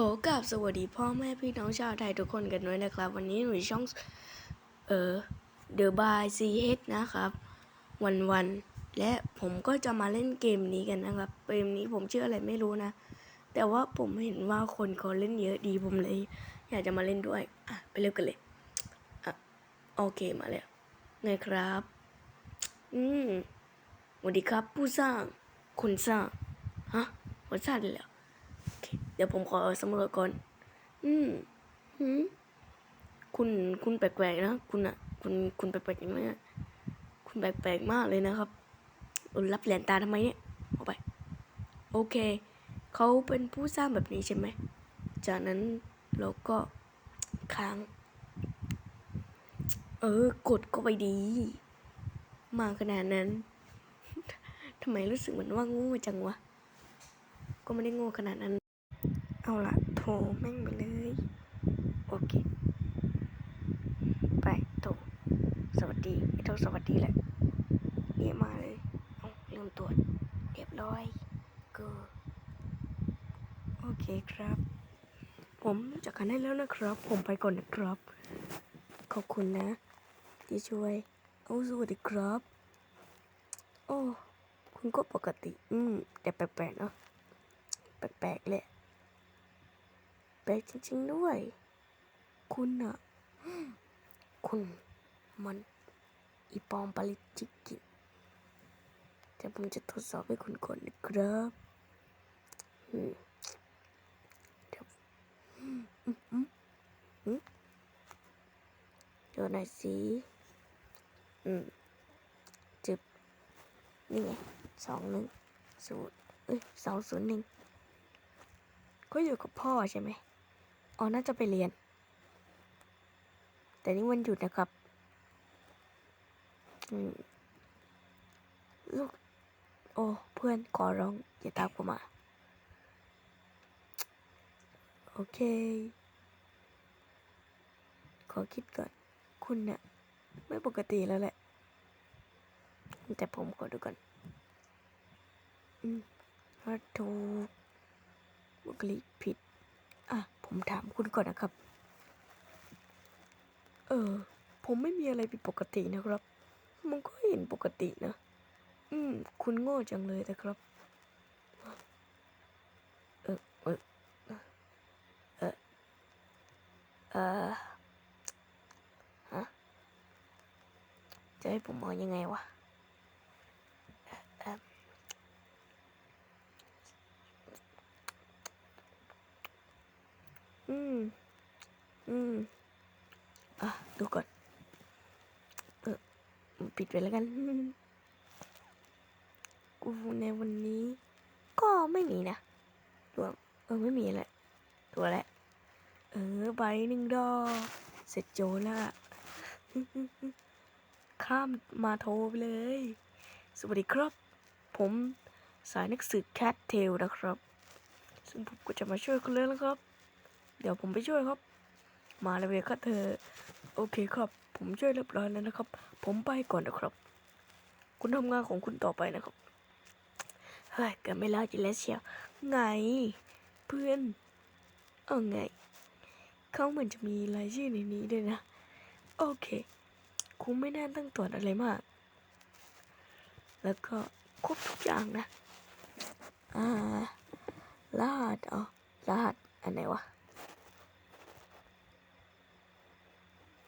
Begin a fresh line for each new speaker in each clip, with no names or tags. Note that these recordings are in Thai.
ขอกราบสวัสดีพ่อแม่พี่น้องชาวไทยทุกคนกันด้วยนะครับ วันนี้หนูอยู่ช่อง เอ่อ The By CH นะครับ วันวันและผมก็จะมาเล่นเกมนี้กันนะครับ เกมนี้ผมชื่ออะไรไม่รู้นะ แต่ว่าผมเห็นว่าคนเขาเล่นเยอะดีผมเลย อยากจะมาเล่นด้วย อะ ไปเริ่มกันเลย อะ โอเคมาแล้วไงครับ อืมสวัสดีครับ ผู้สร้างคนสร้าง ฮะคนสร้างเลยเหรอ เดี๋ยวผมขอสำรวจก่อน อืมหืมคุณคุณแปลกๆนะคุณอะคุณคุณแปลกๆอย่างนี้คุณแปลกๆมากเลยนะครับรับเหรียญตาทำไมเนี่ยเอาไป โอเค เขาเป็นผู้สร้างแบบนี้ใช่ไหม จากนั้นเราก็ค้าง เออกดก็ไปดี มาขนาดนั้นทำไมรู้สึกเหมือนว่าโงูจังวะ ก็ไม่ได้โง่ขนาดนั้น เอาละโทรแม่งไปเลย โอเค ไปโทรสวัสดีไอ้โทรสวัสดีแหละเรียมาเลยเอาเริ่มตรวจเรียบร้อยก็โอเคครับ ผมจะกันได้แล้วนะครับ ผมไปก่อนนะครับ ขอบคุณนะ ที่ช่วย เอาสวัสดีครับ โอ้ คุณก็ปกติ อืมแต่แปลกๆเนาะแปลกๆเลย แปลกจริง ๆ ด้วย คุณอะคุณมันอีปอมปาลิจิกิแต่ผมจะทดสอบให้คุณก่อนนะครับเดี๋ยวเดี๋ยวหน่อยสิอืมจึบนี่ไงสองหนึ่งศูนย์เอ้ยสองศูนย์หนึ่งก็อยู่กับพ่อใช่ไหม อ๋อ น่าจะไปเรียน แต่นี่วันหยุดนะครับลูก โอ้ เพื่อนขอร้อง อย่าตามกูมา โอเค ขอคิดก่อน คุณเนี่ยไม่ปกติแล้วแหละ แต่ผมขอดูก่อน อืมถ้าถูกบุคลิกผิด ผมถามคุณก่อนนะครับ เออ ผมไม่มีอะไรผิดปกตินะครับ มันก็เห็นปกตินะ อืม คุณโง่จังเลยนะครับ เออ เออ เออเออฮะจะให้ผมมองยังไงวะ เออ อืม อืม อะ ดูก่อน เออ ปิดไปแล้วกัน กูในวันนี้ ก็ไม่มีนะรวมเออ ไม่มีแหละ ตัวแหละ เออ ใบหนึ่งดอก เสร็จโจแล้วอะข้ามมาโทรไปเลย สวัสดีครับ ผมสายนักสืบแคทเทลนะครับ ซึ่งผมก็จะมาช่วยคุณเลยนะครับ เดี๋ยวผมไปช่วยครับ มาเลยเลยครับเธอ โอเคครับ ผมช่วยเรียบร้อยแล้วนะครับ ผมไปก่อนนะครับ คุณทำงานของคุณต่อไปนะครับ เฮ้ยเกิดไม่แล้วจิแล้วเชียวไง เพื่อนเอาไง เขาเหมือนจะมีรายชื่อในนี้ด้วยนะ โอเค คงไม่น่าตั้งตรวจอะไรมาก แล้วก็ครบทุกอย่างนะ อ่ารหัสอ๋อรหัสอันไหนวะ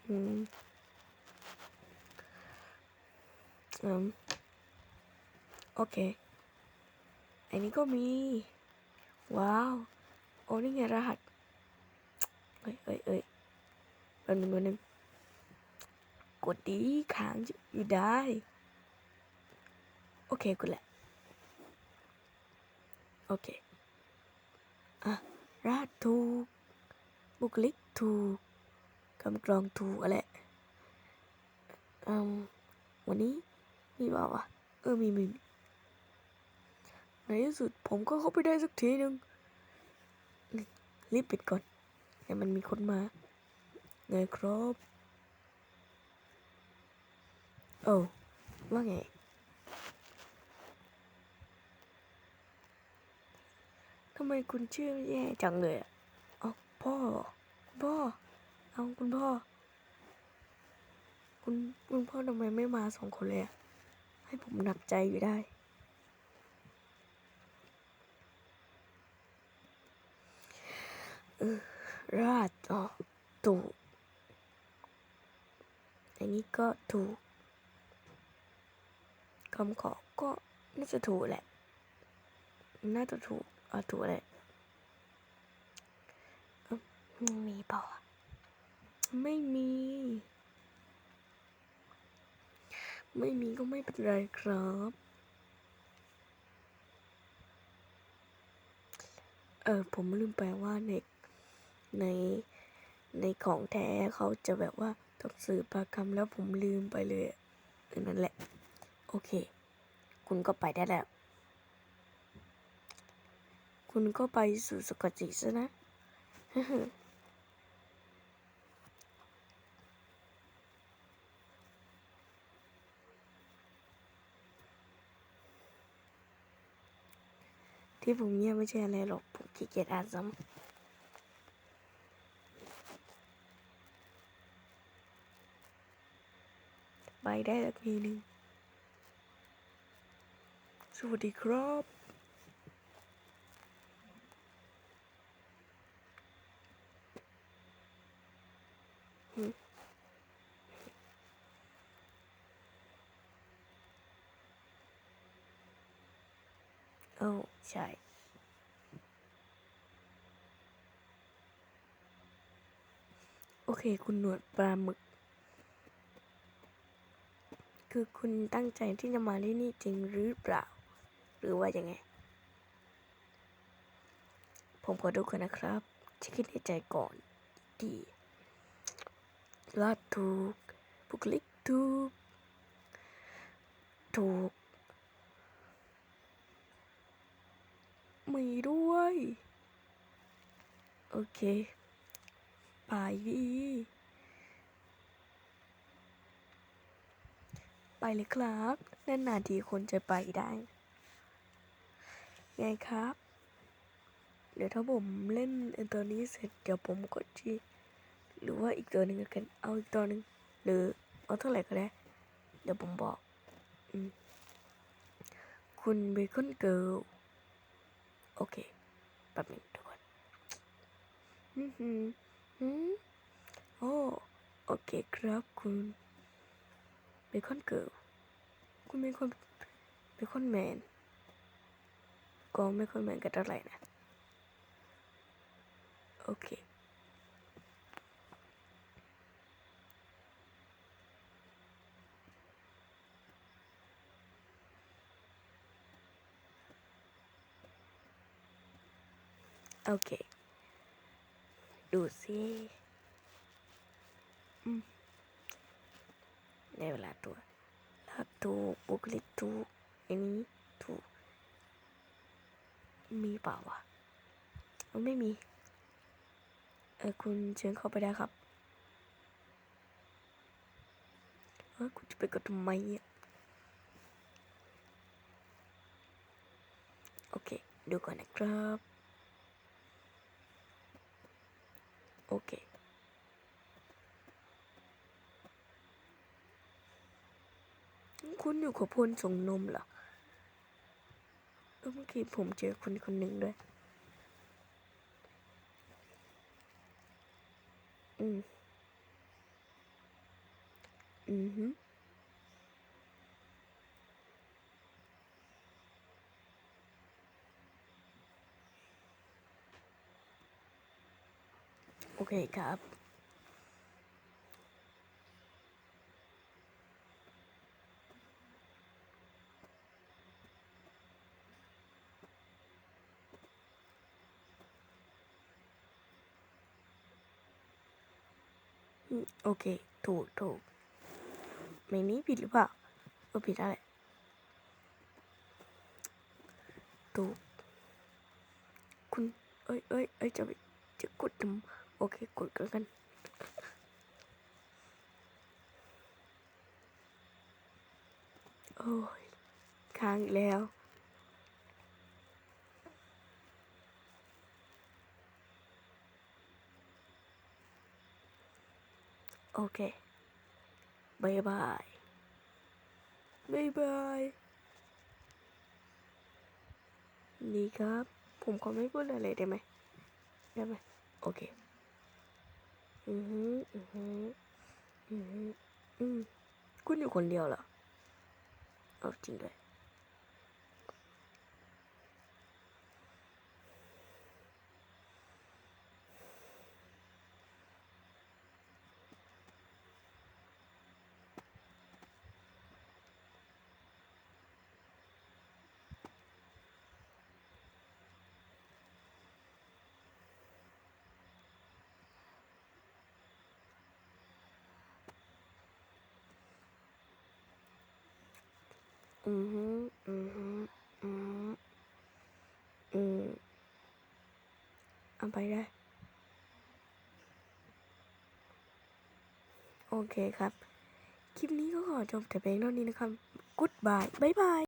อืมอืมโอเค อันนี้ก็มี ว้าว โอ้นี่ไงรหัส เอ้ยเอ้ยเอ้ยแป๊บนึงแป๊บนึงกดดีค้างอยู่ได้ โอเคกูแหละ โอเค อะรหัสถูก บุคลิกถูก คำกรองถูกอะไรอืมวันนี้มีเปล่าวะเออมีมีในที่สุดผมก็เข้าไปได้สักทีหนึ่งรีบปิดก่อนเดี๋ยมันมีคนมาไงครับโอ้ว่าไงทำไมคุณชื่อแย่จังเลยอะพ่อคุณพ่อ เอาคุณพ่อ คุณคุณพ่อทำไมไม่มาสองคนเลยอะให้ผมหนักใจอยู่ได้ ราดอ๋อถูก อันนี้ก็ถูกคำขอก็น่าจะถูกแหละ น่าจะถูกอะถูกแหละมีเปล่าอ ไม่มี ไม่มีก็ไม่เป็นไรครับ เออผมลืมไปว่าในในในของแท้เขาจะแบบว่าต้องสื่อปากคำแล้วผมลืมไปเลยนั่นแหละ โอเค คุณก็ไปได้แล้ว คุณก็ไปสู่สกอตจิซะนะ ที่ผมเงียไม่ใช่อะไรหรอก ผมขี้เกียจอ่านซ้ำไปได้สักทีหนึ่งสวัสดีครับ โอ้ใช่โอเค คุณหนวดปลาหมึก คือคุณตั้งใจที่จะมาที่นี่จริงหรือเปล่า หรือว่ายังไง ผมขอดูก่อนนะครับจะคิดในใจก่อน ดีลาดถูกบุคลิกถูก ถูก มีด้วย โอเค ไปดีไปเลยครับนั่นนาทีคนจะไปได้ ไงครับ เดี๋ยวถ้าผมเล่นไอ้ตัวนี้เสร็จเดี๋ยวผมกดที่หรือว่าอีกตัวหนึ่งกันเอาอีกตัวหนึ่งหรือเอาเท่าไหร่ก็ได้ เดี๋ยวผมบอก อืมคุณเบคอนเกิล โอเคแป๊บนึงทุกคนอืมหืมอืมโอ้โอเคครับคุณเบคอนเกิลคุณเบคอนเบคอนแมนก็ไม่ค่อยแมนกันเท่าไหร่นะโอเค โอเค ดูสิในเวลาตัวลาบถูกบุคลิกถูกอันนี้ถูก มีเปล่าวะไม่มี เออคุณเชิญเข้าไปได้ครับเออคุณจะไปกดทำไมอะโอเค ดูก่อนนะครับ โอเคคุณอยู่กับพลส่งนมเหรอเออเมื่อกี้ผมเจอคนคนหนึ่งด้วย อืม อือฮึ เคครับ โอเค ถูกถูกไม่นี้ผิดหรือเปล่าเออผิดอะไรถูกคุณ เอ้ยเอ้ยเอ้ยจะไปจะกดทำ โอเคกดกันกันโอ้ยค้างอีกแล้วโอเคบายบายบายบาย นี่ครับ ผมขอไม่พูดอะไรได้ไหม ได้ไหม โอเค อือหืออือหืออือหืออืมคุ อยู่คนเดียวเหรอเออจริงด้วยอือหืออือหืออือหืออืมเอาไปได้ โอเคครับ คลิปนี้ก็ขอจบแต่เพียงเท่านี้นะครับ กุ๊ดบาย บ๊ายบาย